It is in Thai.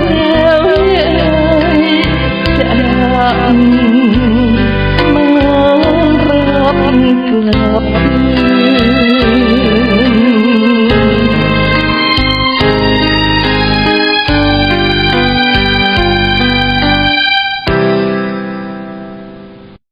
แล้วเลยจะาก